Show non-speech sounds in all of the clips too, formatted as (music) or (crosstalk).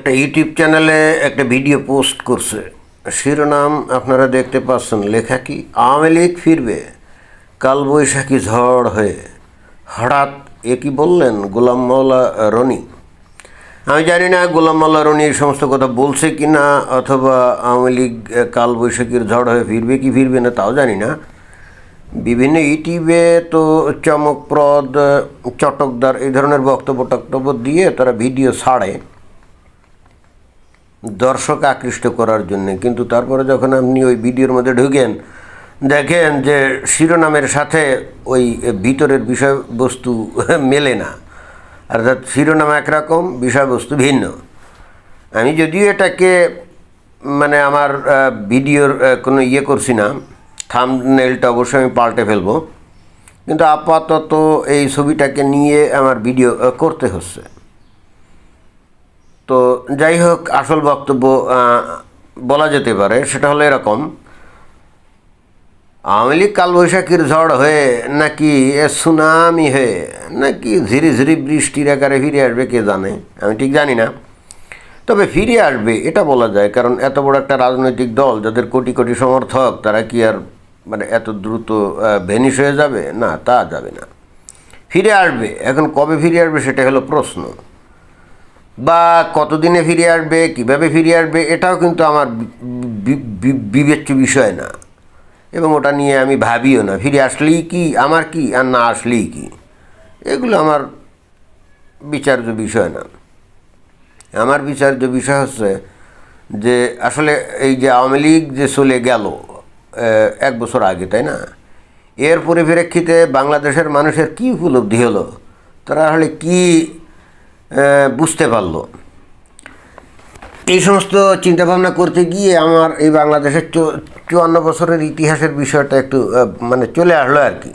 একটা ইউটিউব চ্যানেলে একটা ভিডিও পোস্ট করছে। শিরোনাম আপনারা দেখতে পাচ্ছেন, লেখা কি, আওয়ামী লীগ ফিরবে, কালবৈশাখী ঝড় হয়ে। হঠাৎ এ কি বললেন গোলাম মাওলা রনি? আমি জানি না গোলাম মাওলা রনি এই সমস্ত কথা বলছে কি না অথবা আওয়ামী লীগ কালবৈশাখীর ঝড় হয়ে ফিরবে কি ফিরবে না, তাও জানি না। বিভিন্ন ইউটিউবে তো চমকপ্রদ, চটকদার এই ধরনের বক্তব্য টক্তব্য দিয়ে তারা ভিডিও ছাড়ে। দর্শক আকৃষ্ট করার জন্য। কিন্তু তারপরে যখন আপনি ওই ভিডিওর মধ্যে ঢুকেন, দেখেন যে শিরোনামের সাথে ওই ভিতরের বিষয়বস্তু (laughs) মেলে না। অর্থাৎ শিরোনাম একরকম বিষয়বস্তু ভিন্ন। আমি যদিও এটাকে মানে আমার ভিডিওর কোনো ইয়ে করছি না, থামনেলটা অবশ্যই আমি পাল্টে ফেলব। কিন্তু আপাতত এই ছবিটাকে নিয়ে আমার ভিডিও করতে হচ্ছে। তো যাই হোক, আসল বক্তব্য বলা যেতে পারে, সেটা হলো এরকম। আওয়ামী লীগ কালবৈশাখীর ঝড় হয়ে নাকি এ সুনামি হয়ে নাকি ঝিরি ঝিরি বৃষ্টির আকারে ফিরে আসবে, কে জানে? আমি ঠিক জানি না। তবে ফিরে আসবে, এটা বলা যায়, কারণ এত বড় একটা রাজনৈতিক দল, যাদের কোটি কোটি সমর্থক, তারা কি আর মানে এত দ্রুত ভেনিশ হয়ে যাবে? না, তা যাবে না। ফিরে আসবে, এখন কবে ফিরে আসবে সেটা হলো প্রশ্ন। বা কতদিনে ফিরে আসবে, কীভাবে ফিরে আসবে, এটাও কিন্তু আমার বিবেচ্য বিষয় না। এবং ওটা নিয়ে আমি ভাবিও না। ফিরে আসলেই কি, আমার কি, আর না আসলেই কি? এগুলো আমার বিচার্য বিষয় না। আমার বিচার্য বিষয় হচ্ছে যে, আসলে এই যে আওয়ামী লীগ যে চলে গেল এক বছর আগে, তাই না? এর পরিপ্রেক্ষিতে বাংলাদেশের মানুষের কী উপলব্ধি হলো? তারা আসলে কী বুঝতে পারল। এই সমস্ত চিন্তাভাবনা করতে গিয়ে আমার এই বাংলাদেশের চুয়ান্ন বছরের ইতিহাসের বিষয়টা একটু মানে চলে আসলো আর কি।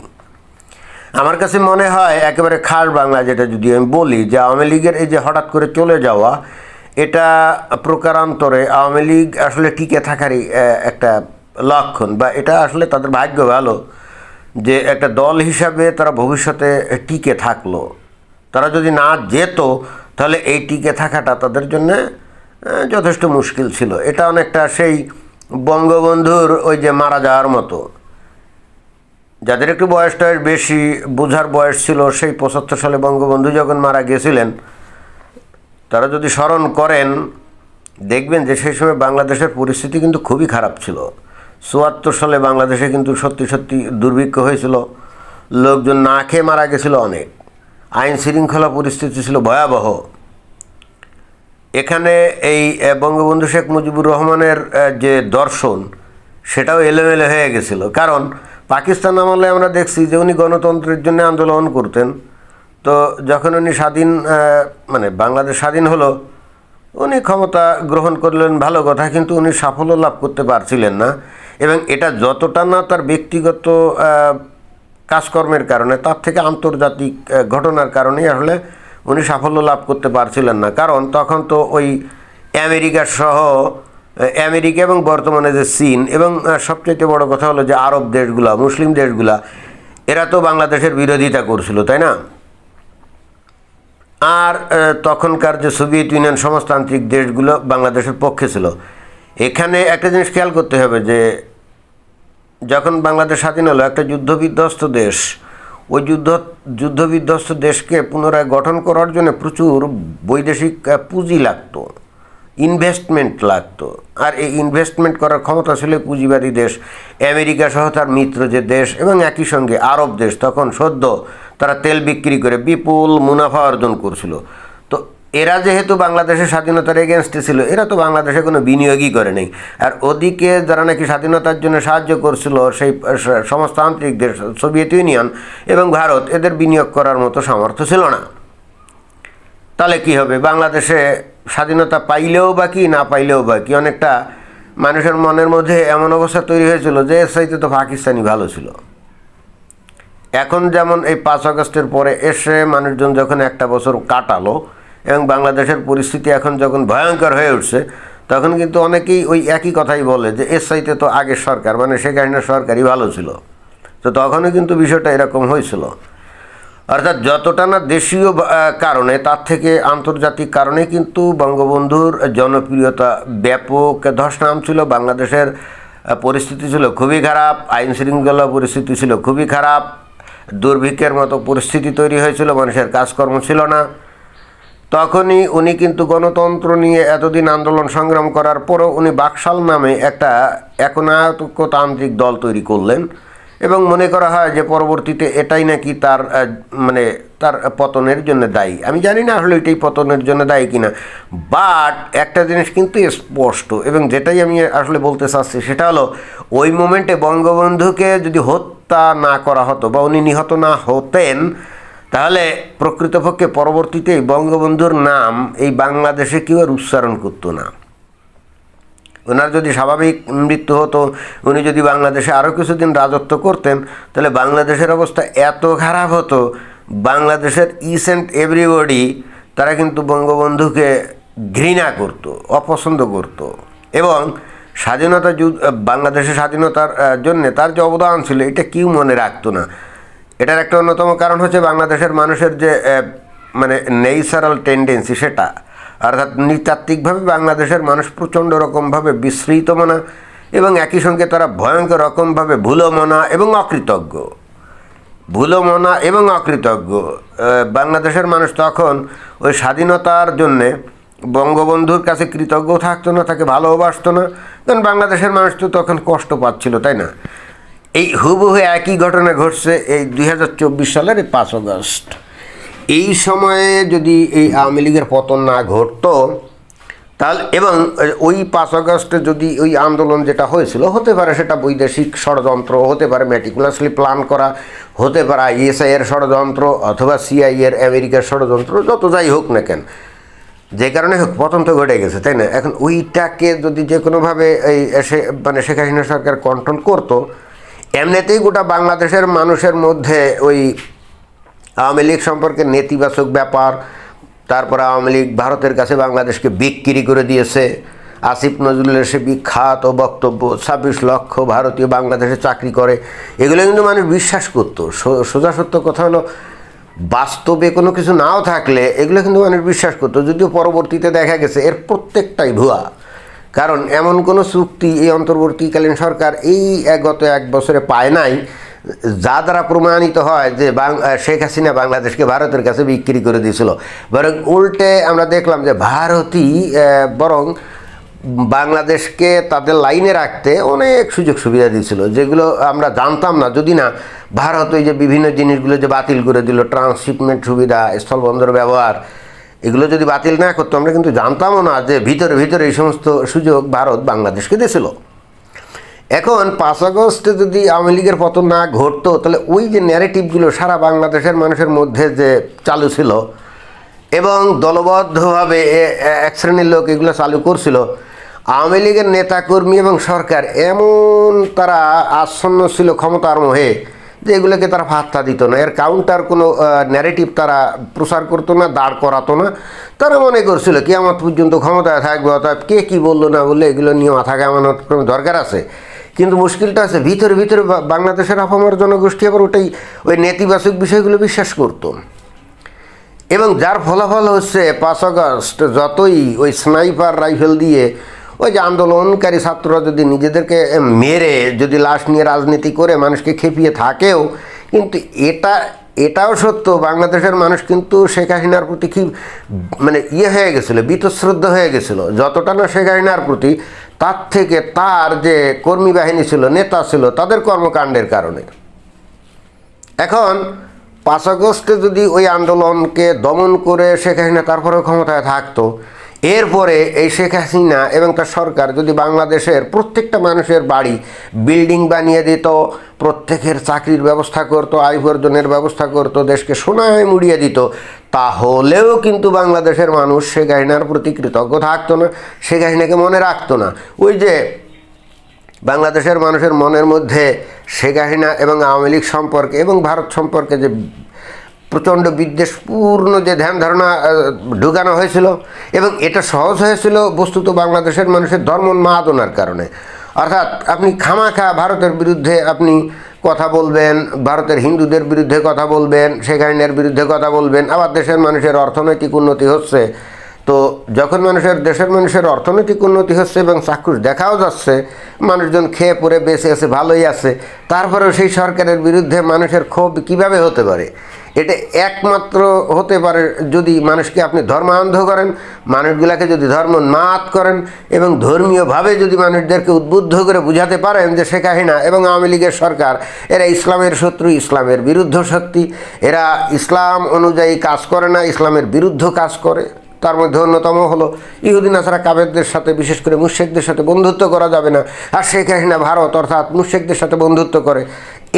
আমার কাছে মনে হয় একেবারে খাস বাংলা যেটা যদি আমি বলি, যে আওয়ামী লীগের এই যে হঠাৎ করে চলে যাওয়া, এটা প্রকারান্তরে আওয়ামী লীগ আসলে টিকে থাকারই একটা লক্ষণ বা এটা আসলে তাদের ভাগ্য ভালো যে একটা দল হিসাবে তারা ভবিষ্যতে টিকে থাকল। তারা যদি না যেত, তাহলে এই টিকে থাকাটা তাদের জন্য যথেষ্ট মুশকিল ছিল। এটা অনেকটা সেই বঙ্গবন্ধুর ওই যে মারা যাওয়ার মতো। যাদের একটু বয়স টয়স বেশি, বোঝার বয়স ছিল, সেই পঁচাত্তর সালে বঙ্গবন্ধু যখন মারা গেছিলেন তারা যদি স্মরণ করেন, দেখবেন যে সেই সময় বাংলাদেশের পরিস্থিতি কিন্তু খুবই খারাপ ছিল। চুয়াত্তর সালে বাংলাদেশে কিন্তু সত্যি সত্যি দুর্ভিক্ষ হয়েছিল। লোকজন না খেয়ে মারা গেছিল অনেক। আইন শৃঙ্খলা পরিস্থিতি ছিল ভয়াবহ। এখানে এই বঙ্গবন্ধু শেখ মুজিবুর রহমানের যে দর্শন, সেটাও এলোমেলো হয়ে গেছিল। কারণ পাকিস্তান আমলে আমরা দেখছি যে উনি গণতন্ত্রের জন্য আন্দোলন করতেন। তো যখন উনি স্বাধীন মানে বাংলাদেশ স্বাধীন হলো, উনি ক্ষমতা গ্রহণ করলেন ভালো কথা, কিন্তু উনি সাফল্য লাভ করতে পারছিলেন না। এবং এটা যতটা না তার ব্যক্তিগত কাজকর্মের কারণে, তার থেকে আন্তর্জাতিক ঘটনার কারণে আসলে উনি সাফল্য লাভ করতে পারছিলেন না। কারণ তখন তো ওই আমেরিকা সহ আমেরিকা এবং বর্তমানে যে চীন এবং সবচেয়ে বড় কথা হলো যে আরব দেশগুলা, মুসলিম দেশগুলা, এরা তো বাংলাদেশের বিরোধিতা করছিল, তাই না? আর তখনকার যে সোভিয়েত ইউনিয়ন সমাজতান্ত্রিক দেশগুলো বাংলাদেশের পক্ষে ছিল। এখানে একটা জিনিস খেয়াল করতে হবে যে যখন বাংলাদেশ স্বাধীন হলো, একটা যুদ্ধবিধ্বস্ত দেশ। ওই যুদ্ধ, যুদ্ধবিধ্বস্ত দেশকে পুনরায় গঠন করার জন্য প্রচুর বৈদেশিক পুঁজি লাগতো ইনভেস্টমেন্ট লাগতো। আর এই ইনভেস্টমেন্ট করার ক্ষমতা ছিল পুঁজিবাদী দেশ। আমেরিকা সহ তার মিত্র যে দেশ এবং একই সঙ্গে আরব দেশ, তখন সদ্য তারা তেল বিক্রি করে বিপুল মুনাফা অর্জন করছিল। তো এরা যেহেতু বাংলাদেশের স্বাধীনতার এগেনস্টে ছিল, এরা তো বাংলাদেশে কোনো বিনিয়োগই করে নেই। আর ওদিকে যারা নাকি স্বাধীনতার জন্য সাহায্য করছিল, সেই সমাজতান্ত্রিক দেশ সোভিয়েত ইউনিয়ন এবং ভারত, এদের বিনিয়োগ করার মতো সামর্থ্য ছিল না। তাহলে কি হবে? বাংলাদেশে স্বাধীনতা পাইলেও বা কি, না পাইলেও বা কি? অনেকটা মানুষের মনের মধ্যে এমন অবস্থা তৈরি হয়েছিল যে, এর চাইতে তো পাকিস্তানি ভালো ছিল। এখন যেমন এই পাঁচ আগস্টের পরে এসে মানুষজন যখন একটা বছর কাটালো এবং বাংলাদেশের পরিস্থিতি এখন যখন ভয়ঙ্কর হয়ে উঠছে, তখন কিন্তু অনেকেই ওই একই কথাই বলে যে, এর চাইতে তো আগের সরকার। মানে শেখ হাসিনার সরকারই ভালো ছিল। তো তখনও কিন্তু বিষয়টা এরকম হয়েছিল। অর্থাৎ যতটা না দেশীয় কারণে, তার থেকে আন্তর্জাতিক কারণে কিন্তু বঙ্গবন্ধুর জনপ্রিয়তা ব্যাপক ধস নাম ছিল। বাংলাদেশের পরিস্থিতি ছিল খুবই খারাপ, আইন শৃঙ্খলা পরিস্থিতি ছিল খুবই খারাপ, দুর্ভিক্ষের মতো পরিস্থিতি তৈরি হয়েছিল, মানুষের কাজকর্ম ছিল না। তখনই উনি কিন্তু গণতন্ত্র নিয়ে এতদিন আন্দোলন সংগ্রাম করার পরও উনি বাকশাল নামে একটা একনায়কতান্ত্রিক দল তৈরি করলেন। এবং মনে করা হয় যে পরবর্তীতে এটাই নাকি তার মানে তার পতনের জন্য দায়ী। আমি জানি না আসলে এটাই পতনের জন্য দায়ী কিনা। বাট একটা জিনিস কিন্তু স্পষ্ট এবং যেটাই আমি আসলে বলতে চাচ্ছি সেটা হলো, ওই মোমেন্টে বঙ্গবন্ধুকে যদি হত্যা না করা হতো বা উনি নিহত না হতেন তাহলে প্রকৃতপক্ষে পরবর্তীতে বঙ্গবন্ধুর নাম এই বাংলাদেশে কেউ আর উচ্চারণ করতো না। ওনার যদি স্বাভাবিক মৃত্যু হতো, উনি যদি বাংলাদেশে আরও কিছুদিন রাজত্ব করতেন, তাহলে বাংলাদেশের অবস্থা এত খারাপ হতো। বাংলাদেশের ইস অ্যান্ড এভরিবডি তারা কিন্তু বঙ্গবন্ধুকে ঘৃণা করত, অপছন্দ করত। এবং স্বাধীনতা যুদ্ধ, বাংলাদেশের স্বাধীনতার জন্যে তার যে অবদান ছিল, এটা কেউ মনে রাখতো না। এটার একটা অন্যতম কারণ হচ্ছে বাংলাদেশের মানুষের যে মানে নেইচারাল টেন্ডেন্সি সেটা। অর্থাৎ নৃতাত্ত্বিকভাবে বাংলাদেশের মানুষ প্রচণ্ড রকমভাবে বিস্মৃত মনা এবং একই সঙ্গে তারা ভয়ঙ্কর রকমভাবে ভুলমনা এবং অকৃতজ্ঞ। ভুলমনা এবং অকৃতজ্ঞ। বাংলাদেশের মানুষ তখন ওই স্বাধীনতার জন্যে বঙ্গবন্ধুর কাছে কৃতজ্ঞ থাকতো না, তাকে ভালোবাসতো না। কারণ বাংলাদেশের মানুষ তো তখন কষ্ট পাচ্ছিল, তাই না? এই হুবহু একই ঘটনা ঘটছে এই দুই হাজার চব্বিশ সালের এই পাঁচ আগস্ট। এই সময়ে যদি এই আওয়ামী লীগের পতন না ঘটতো, তাহলে এবং ওই পাঁচ আগস্টে যদি ওই আন্দোলন যেটা হয়েছিল, হতে পারে সেটা বৈদেশিক ষড়যন্ত্র, হতে পারে ম্যাটিকুলাসলি প্ল্যান করা, হতে পারে আইএসআই এর ষড়যন্ত্র অথবা সিআই এর আমেরিকার ষড়যন্ত্র, যত যাই হোক না কেন। যে কারণে হোক, পতন তো ঘটে গেছে, তাই না? এখন ওইটাকে যদি যে কোনোভাবে এই সে মানে শেখ হাসিনা সরকার কন্ট্রোল করতো এমনিতেই গোটা বাংলাদেশের মানুষের মধ্যে ওই আওয়ামী লীগ সম্পর্কে নেতিবাচক ব্যাপার, তারপরে আওয়ামী লীগ ভারতের কাছে বাংলাদেশকে বিক্রি করে দিয়েছে। আসিফ নজরুলের সে বিখ্যাত বক্তব্য, ছাব্বিশ লক্ষ ভারতীয় বাংলাদেশে চাকরি করে, এগুলো কিন্তু মানুষ বিশ্বাস করতো। সোজা সত্য কথা হলো, বাস্তবে কোনো কিছু নাও থাকলে এগুলো কিন্তু মানুষ বিশ্বাস করতো। যদিও পরবর্তীতে দেখা গেছে, এর প্রত্যেকটাই ভুয়া। কারণ এমন কোনো চুক্তি এই অন্তর্বর্তীকালীন সরকার এই গত এক বছরে পায় নাই, যা দ্বারা প্রমাণিত হয় যে শেখ হাসিনা বাংলাদেশকে ভারতের কাছে বিক্রি করে দিয়েছিল। বরং উল্টে আমরা দেখলাম যে ভারতই বরং বাংলাদেশকে তাদের লাইনে রাখতে অনেক সুযোগ সুবিধা দিয়েছিল, যেগুলো আমরা জানতাম না। যদি না, ভারত ওই যে বিভিন্ন জিনিসগুলো যে বাতিল করে দিল, ট্রান্সশিপমেন্ট সুবিধা, স্থলবন্দর ব্যবহার এগুলো যদি বাতিল না করতো, আমরা কিন্তু জানতামও না যে ভিতরে ভিতরে এই সমস্ত সুযোগ ভারত বাংলাদেশকে দিয়েছিল এখন পাঁচ আগস্টে যদি আওয়ামী লীগের পতন না ঘটতো, তাহলে ওই যে ন্যারেটিভগুলো সারা বাংলাদেশের মানুষের মধ্যে যে চালু ছিল এবং দলবদ্ধভাবে এক শ্রেণির লোক এগুলো চালু করছিল, আওয়ামী লীগের নেতাকর্মী এবং সরকার এমন তারা আচ্ছন্ন ছিল ক্ষমতার মোহে এগুলোকে তারা ফাত্তা দিত না। এর কাউন্টার কোনো ন্যারেটিভ তারা প্রচার করতো না, দাঁড় করাতো না। তারা মনে করছিল কি আমার পর্যন্ত ক্ষমতায় থাকবে অর্থাৎ কে কী বলল না বললে, এগুলো নিয়ে মাথা কামানোর কোনো দরকার আছে? কিন্তু মুশকিলটা আছে, ভিতরে ভিতরে বাংলাদেশের আপামর জনগোষ্ঠী আবার ওটাই, ওই নেতিবাচক বিষয়গুলো বিশ্বাস করতো। এবং যার ফলাফল হচ্ছে পাঁচ আগস্ট, যতই ওই স্নাইপার রাইফেল দিয়ে ওই যে আন্দোলনকারী ছাত্ররা যদি নিজেদেরকে মেরে যদি লাশ নিয়ে রাজনীতি করে মানুষকে খেপিয়ে থাকেও, কিন্তু এটা, এটাও সত্য, বাংলাদেশের মানুষ কিন্তু শেখ হাসিনার প্রতি কি মানে ইয়ে হয়ে গেছিল, বীতশ্রদ্ধ হয়ে গেছিল। যতটা না শেখ হাসিনার প্রতি, তার থেকে তার যে কর্মী বাহিনী ছিল, নেতা ছিল, তাদের কর্মকাণ্ডের কারণে। এখন পাঁচ আগস্টে যদি ওই আন্দোলনকে দমন করে শেখ হাসিনা তারপরেও ক্ষমতায় থাকতো এরপরে এই শেখ হাসিনা এবং তার সরকার যদি বাংলাদেশের প্রত্যেকটা মানুষের বাড়ি বিল্ডিং বানিয়ে দিত, প্রত্যেকের চাকরির ব্যবস্থা করত, আয় উপার্জনের ব্যবস্থা করত, দেশকে সোনায় মুড়িয়ে দিত, তাহলেও কিন্তু বাংলাদেশের মানুষ শেখ হাসিনার প্রতি কৃতজ্ঞ থাকতো না, শেখ হাসিনাকে মনে রাখতো না। ওই যে বাংলাদেশের মানুষের মনের মধ্যে শেখ হাসিনা এবং আওয়ামী লীগ সম্পর্কে এবং ভারত সম্পর্কে যে প্রচণ্ড বিদ্বেষপূর্ণ যে ধ্যান ধারণা ঢুকানো হয়েছিল এবং এটা সহজ হয়েছিল বস্তুত বাংলাদেশের মানুষের ধর্ম মাদনার কারণে। অর্থাৎ আপনি খামাখা ভারতের বিরুদ্ধে আপনি কথা বলবেন, ভারতের হিন্দুদের বিরুদ্ধে কথা বলবেন শেখ হাসিনার বিরুদ্ধে কথা বলবেন, আবার দেশের মানুষের অর্থনৈতিক উন্নতি হচ্ছে। তো যখন মানুষের, দেশের মানুষের অর্থনৈতিক উন্নতি হচ্ছে এবং চাক্ষুষ দেখাও যাচ্ছে, মানুষজন খেয়ে পরে বেঁচে আছে, ভালোই আছে, তারপরেও সেই সরকারের বিরুদ্ধে মানুষের ক্ষোভ কীভাবে হতে পারে? এটা একমাত্র হতে পারে যদি মানুষকে আপনি ধর্মান্ধ করেন, মানুষগুলাকে যদি ধর্ম নাত করেন এবং ধর্মীয়ভাবে যদি মানুষদেরকে উদ্বুদ্ধ করে বুঝাতে পারেন যে শেখ হাসিনা এবং আওয়ামী লীগের সরকার, এরা ইসলামের শত্রু, ইসলামের বিরুদ্ধ শক্তি, এরা ইসলাম অনুযায়ী কাজ করে না, ইসলামের বিরুদ্ধ কাজ করে, তার মধ্যে অন্যতম হলো ইহুদিন আসারা কাবেরদের সাথে, বিশেষ করে মুশেকদের সাথে বন্ধুত্ব করা যাবে না। আর শেখ হাসিনা ভারত অর্থাৎ মুশেকদের সাথে বন্ধুত্ব করে।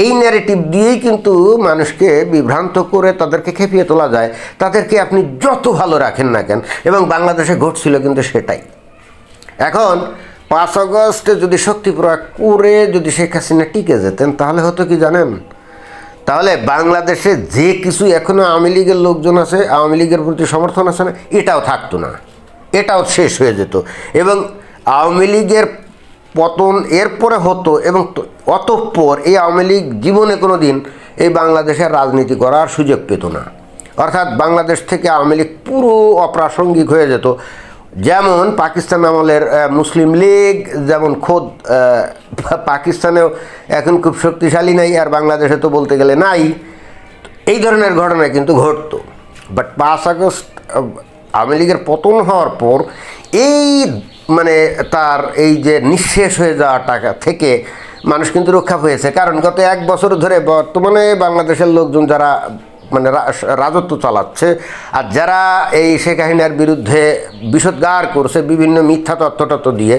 এই ন্যারেটিভ দিয়েই কিন্তু মানুষকে বিভ্রান্ত করে তাদেরকে খেপিয়ে তোলা যায়। তাদেরকে আপনি যত ভালো রাখেন না কেন, এবং বাংলাদেশে ঘটছিল কিন্তু সেটাই। এখন পাঁচ আগস্টে যদি শক্তি প্রয়োগ করে যদি শেখ হাসিনা টিকে যেতেন, তাহলে হতো কি জানেন? তাহলে বাংলাদেশে যে কিছু এখনও আওয়ামী লীগের লোকজন আছে, আওয়ামী লীগের প্রতি সমর্থন আছে না, এটাও থাকতো না। এটাও শেষ হয়ে যেত। এবং আওয়ামী লীগের পতন এরপরে হতো এবং অতঃপর এই আওয়ামী লীগ জীবনে কোনো দিন এই বাংলাদেশের রাজনীতি করার সুযোগ পেত না। অর্থাৎ বাংলাদেশ থেকে আওয়ামী লীগ পুরো অপ্রাসঙ্গিক হয়ে যেত। যেমন পাকিস্তান আমলের মুসলিম লীগ, যেমন খোদ পাকিস্তানেও এখন খুব শক্তিশালী নাই, আর বাংলাদেশে তো বলতে গেলে নাই। এই ধরনের ঘটনা কিন্তু ঘটতো। বাট পাঁচ আগস্ট আওয়ামী লীগের পতন হওয়ার পর এই মানে তার এই যে নিঃশেষ হয়ে যাওয়া টাকা থেকে মানুষ কিন্তু রক্ষা পেয়েছে। কারণ গত এক বছর ধরে বর্তমানে বাংলাদেশের লোকজন যারা মানে রাজত্ব চালাচ্ছে আর যারা এই শেখ হাসিনার বিরুদ্ধে বিষোদ্গার করছে বিভিন্ন মিথ্যা তথ্য তথ্য দিয়ে,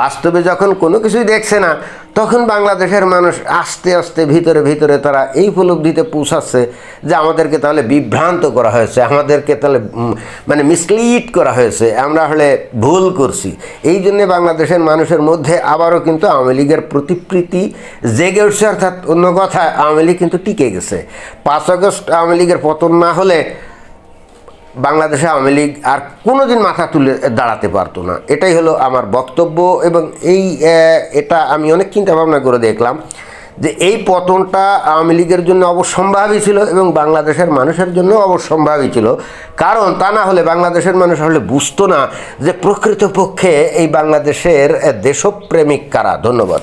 বাস্তবে যখন কোনো কিছুই দেখছে না তখন বাংলাদেশের মানুষ আস্তে আস্তে ভিতরে ভিতরে তারা এই উপলব্ধিতে পৌঁছাচ্ছে যে আমাদেরকে তাহলে বিভ্রান্ত করা হয়েছে, আমাদেরকে তাহলে মানে মিসলিড করা হয়েছে। আমরা হলে ভুল করছি। এই জন্যে বাংলাদেশের মানুষের মধ্যে আবারও কিন্তু আওয়ামী লীগের প্রতিপ্রীতি জেগে উঠছে, অর্থাৎ অন্য কথা আওয়ামী লীগ কিন্তু টিকে গেছে। পাঁচ আগস্ট আওয়ামী লীগের পতন না হলে বাংলাদেশে আওয়ামী লীগ আর কোনো দিন মাথা তুলে দাঁড়াতে পারতো না। এটাই হলো আমার বক্তব্য এবং এই এটা আমি অনেক চিন্তা ভাবনা করে দেখলাম যে এই পতনটা আওয়ামী লীগের জন্য অবশ্যম্ভাবী ছিল এবং বাংলাদেশের মানুষের জন্য অবশ্যম্ভাবী ছিল। কারণ তা না হলে বাংলাদেশের মানুষ হলে বুঝতো না যে প্রকৃতপক্ষে এই বাংলাদেশের দেশপ্রেমিক কারা। ধন্যবাদ।